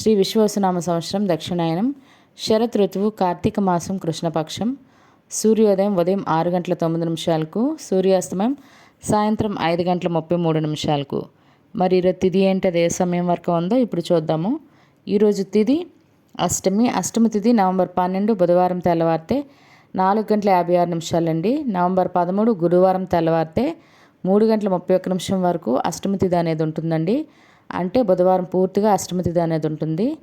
శ్రీ విశ్వవసునామ సంవత్సరం దక్షిణాయనం శరత్ ఋతువు కార్తీక మాసం కృష్ణపక్షం సూర్యోదయం ఉదయం ఆరు గంటల తొమ్మిది నిమిషాలకు సూర్యాస్తమయం సాయంత్రం ఐదు గంటల ముప్పై మూడు నిమిషాలకు. మరి ఈరోజు తిథి ఏంటి? అదే సమయం వరకు ఉందో ఇప్పుడు చూద్దాము. ఈరోజు తిథి అష్టమి. అష్టమి తిథి నవంబర్ పన్నెండు బుధవారం తెల్లవారితే నాలుగు గంటల యాభై ఆరు నిమిషాలండి. నవంబర్ పదమూడు గురువారం తెల్లవారితే మూడు గంటల ముప్పై ఒక్క నిమిషం వరకు అష్టమి తిథి అనేది ఉంటుందండి. అంటే బుధవారం పూర్తిగా అష్టమి తిథి అనేది ఉంటుంది.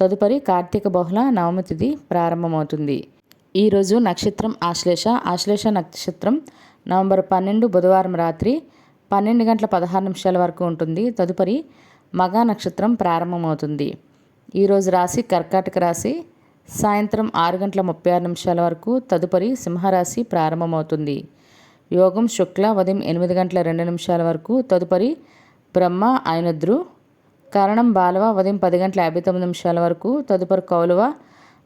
తదుపరి కార్తీక బహుళ నవమి తిథి ప్రారంభమవుతుంది. ఈరోజు నక్షత్రం ఆశ్లేష. ఆశ్లేష నక్షత్రం నవంబర్ పన్నెండు బుధవారం రాత్రి పన్నెండు గంటల పదహారు నిమిషాల వరకు ఉంటుంది. తదుపరి మగ నక్షత్రం ప్రారంభమవుతుంది. ఈరోజు రాశి కర్కాటక రాశి. సాయంత్రం ఆరు గంటల ముప్పై ఆరు నిమిషాల వరకు తదుపరి సింహరాశి ప్రారంభమవుతుంది. యోగం శుక్ల ఉదయం ఎనిమిది గంటల రెండు నిమిషాల వరకు తదుపరి బ్రహ్మ ఆయనద్రు కారణం బాలవ ఉదయం పది గంటల యాభై తొమ్మిది నిమిషాల వరకు తదుపరి కౌలువ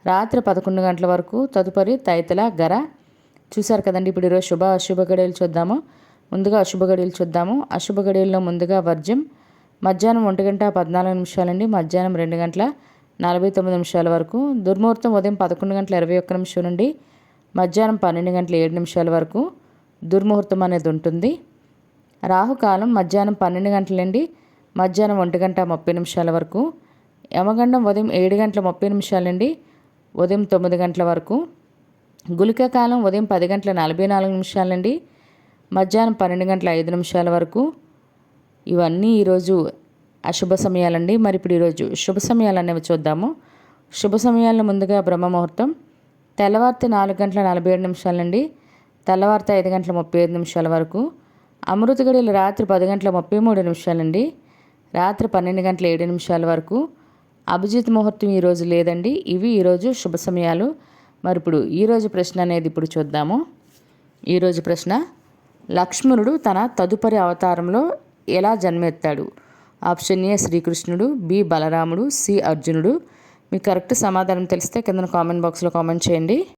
రాత్రి పదకొండు గంటల వరకు తదుపరి తైతల గర. చూశారు కదండి ఇప్పుడు ఈరోజు శుభ అశుభ గడియలు చూద్దాము. ముందుగా అశుభ గడియలు చూద్దాము. అశుభ గడియల్లో ముందుగా వర్జం మధ్యాహ్నం ఒంటి గంట పద్నాలుగు నిమిషాలండి. మధ్యాహ్నం రెండు గంటల నలభై తొమ్మిది నిమిషాల వరకు. దుర్ముహూర్తం ఉదయం పదకొండు గంటల ఇరవై ఒక్క నిమిషం నుండి మధ్యాహ్నం పన్నెండు గంటల ఏడు నిమిషాల వరకు దుర్ముహూర్తం అనేది ఉంటుంది. రాహుకాలం మధ్యాహ్నం పన్నెండు గంటలండి. నుండి మధ్యాహ్నం ఒంటి గంట ముప్పై నిమిషాల వరకు యమగండం ఉదయం ఏడు గంటల ముప్పై నిమిషాల నుండి ఉదయం తొమ్మిది గంటల వరకు గుళిక కాలం ఉదయం పది గంటల నలభై నాలుగు నిమిషాల నుండి మధ్యాహ్నం పన్నెండు గంటల ఐదు నిమిషాల వరకు. ఇవన్నీ ఈరోజు అశుభ సమయాలండి. మరి ఇప్పుడు ఈరోజు శుభ సమయాలు అనేవి చూద్దాము. శుభ సమయాల్లో ముందుగా బ్రహ్మముహూర్తం తెల్లవారితే నాలుగు గంటల నలభై ఏడు నిమిషాల నుండి తెల్లవారితే ఐదు గంటల ముప్పై ఐదు నిమిషాల వరకు అమృత గడియలు రాత్రి పది గంటల ముప్పై మూడు నిమిషాలండి రాత్రి పన్నెండు గంటల ఏడు నిమిషాల వరకు అభిజిత్ ముహూర్తం ఈరోజు లేదండి. ఇవి ఈరోజు శుభ సమయాలు. మరి ఇప్పుడు ఈరోజు ప్రశ్న అనేది ఇప్పుడు చూద్దాము. ఈరోజు ప్రశ్న లక్ష్మణుడు తన తదుపరి అవతారంలో ఎలా జన్మెత్తాడు? ఆప్షన్ ఏ శ్రీకృష్ణుడు బి బలరాముడు సి అర్జునుడు. మీకు కరెక్ట్ సమాధానం తెలిస్తే కింద కామెంట్ బాక్స్లో కామెంట్ చేయండి.